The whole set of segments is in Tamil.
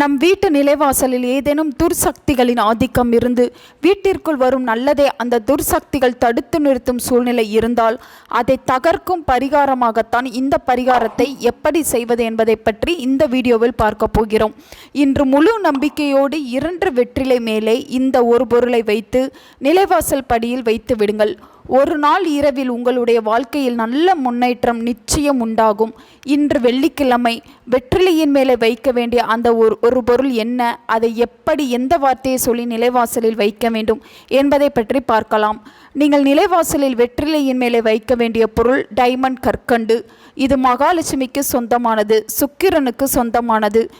நம் வீட்டு நிலைவாசலில் ஏதேனும் துர்சக்திகளின் ஆதிக்கம் இருந்து வீட்டிற்குள் வரும் நல்லதை அந்த துர்சக்திகள் தடுத்து நிறுத்தும் சூழ்நிலை இருந்தால் அதை தகர்க்கும் பரிகாரமாகத்தான் இந்த பரிகாரத்தை எப்படி செய்வது என்பதை பற்றி இந்த வீடியோவில் பார்க்க போகிறோம். இன்று முழு நம்பிக்கையோடு இரண்டு வெற்றிலை மேலே இந்த ஒரு பொருளை வைத்து நிலைவாசல் படியில் வைத்து விடுங்கள். ஒரு நாள் இரவில் உங்களுடைய வாழ்க்கையில் நல்ல முன்னேற்றம் நிச்சயம் உண்டாகும். இன்று வெள்ளிக்கிழமை வெற்றிலையின் மேலே வைக்க வேண்டிய அந்த ஒரு ஒரு பொருள் என்ன? அதை எப்படி எந்த வார்த்தையை சொல்லி நிலைவாசலில் வைக்க வேண்டும் என்பதை பற்றி பார்க்கலாம். நீங்கள் நிலைவாசலில் வெற்றிலையின் மேலே வைக்க வேண்டிய பொருள் டைமண்ட் கற்கண்டு. இது மகாலட்சுமிக்கு சொந்தமானது சுக்கிரனுக்கு சொந்தமானது.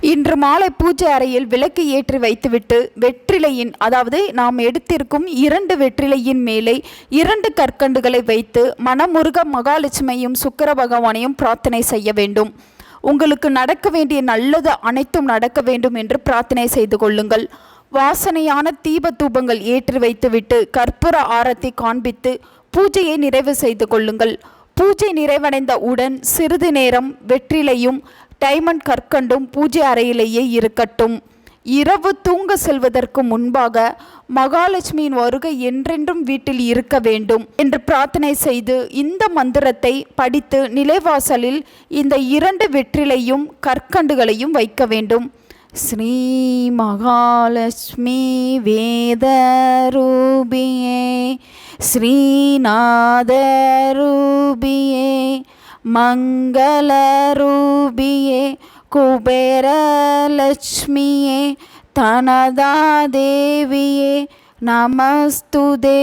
இன்று மாலை பூஜை அறையில் விளக்கு ஏற்றி வைத்துவிட்டு வெற்றிலையின் அதாவது நாம் எடுத்திருக்கும் இரண்டு வெற்றிலையின் மேலே இரண்டு கற்கண்டுகளை வைத்து மனமுருக மகாலட்சுமியும் சுக்கர பகவானையும் பிரார்த்தனை செய்ய வேண்டும். உங்களுக்கு நடக்க வேண்டிய நல்லது அனைத்தும் நடக்க வேண்டும் என்று பிரார்த்தனை செய்து கொள்ளுங்கள். வாசனையான தீப தூபங்கள் ஏற்றி வைத்துவிட்டு கற்பூர ஆரத்தை காண்பித்து பூஜையை நிறைவு செய்து கொள்ளுங்கள். பூஜை நிறைவடைந்த உடன் சிறிது நேரம் வெற்றிலையும் டைமண்ட் கற்கண்டும் பூஜை அறையிலேயே இருக்கட்டும். இரவு தூங்க செல்வதற்கு முன்பாக மகாலட்சுமியின் வருகை என்றென்றும் வீட்டில் இருக்க வேண்டும் என்று பிரார்த்தனை செய்து இந்த மந்திரத்தை படித்து நிலைவாசலில் இந்த இரண்டு வெற்றிலையும் கற்கண்டுகளையும் வைக்க வேண்டும். ஸ்ரீ மகாலட்சுமி வேதரூபியே ஸ்ரீநாத ரூபியே மங்களரூபியே குபேரலட்சுமியே தனதா தேவியே நமஸ்துதே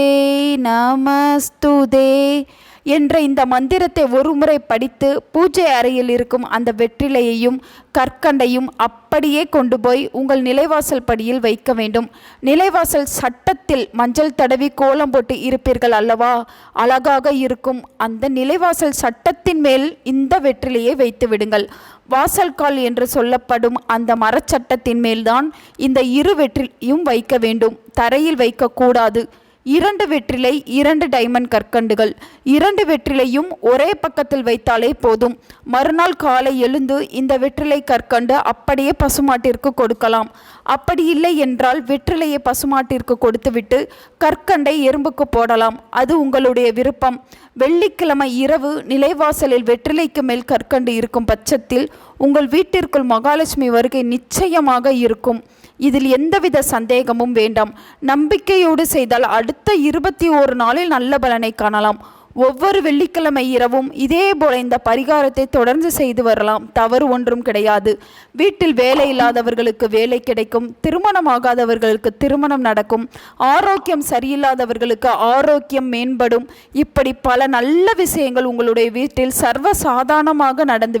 நமஸ்துதே. என்ற இந்த மந்திரத்தை ஒருமுறை படித்து பூஜை அறையில் இருக்கும் அந்த வெற்றிலையையும் கற்கண்டையும் அப்படியே கொண்டு போய் உங்கள் நிலைவாசல் படியில் வைக்க வேண்டும். நிலைவாசல் சட்டத்தில் மஞ்சள் தடவி கோலம் போட்டு இருப்பீர்கள் அல்லவா? அழகாக இருக்கும் அந்த நிலைவாசல் சட்டத்தின் மேல் இந்த வெற்றிலையை வைத்து விடுங்கள். வாசல்கால் என்று சொல்லப்படும் அந்த மரச்சட்டத்தின் மேல்தான் இந்த இரு வெற்றிலையும் வைக்க வேண்டும். தரையில் வைக்கக்கூடாது. இரண்டு வெற்றிலை இரண்டு டைமண்ட் கற்கண்டுகள். இரண்டு வெற்றிலையும் ஒரே பக்கத்தில் வைத்தாலே போதும். மறுநாள் காலை எழுந்து இந்த வெற்றிலை கற்கண்டு அப்படியே பசுமாட்டிற்கு கொடுக்கலாம். அப்படி இல்லை என்றால் வெற்றிலையை பசுமாட்டிற்கு கொடுத்துவிட்டு கற்கண்டை எறும்புக்கு போடலாம். அது உங்களுடைய விருப்பம். வெள்ளிக்கிழமை இரவு நிலைவாசலில் வெற்றிலைக்கு மேல் கற்கண்டு இருக்கும் பட்சத்தில் உங்கள் வீட்டிற்குள் மகாலட்சுமி வருகை நிச்சயமாக இருக்கும். இதில் எந்தவித சந்தேகமும் வேண்டாம். நம்பிக்கையோடு செய்தால் அடுத்த இருபத்தி ஓரு நாளில் நல்ல பலனை காணலாம். ஒவ்வொரு வெள்ளிக்கிழமை இரவும் இதே போல இந்த பரிகாரத்தை தொடர்ந்து செய்து வரலாம். தவறு ஒன்றும் கிடையாது. வீட்டில் வேலை இல்லாதவர்களுக்கு வேலை கிடைக்கும். திருமணமாகாதவர்களுக்கு திருமணம் நடக்கும். ஆரோக்கியம் சரியில்லாதவர்களுக்கு ஆரோக்கியம் மேம்படும். இப்படி பல நல்ல விஷயங்கள் உங்களுடைய வீட்டில் சர்வ சாதாரணமாக நடந்து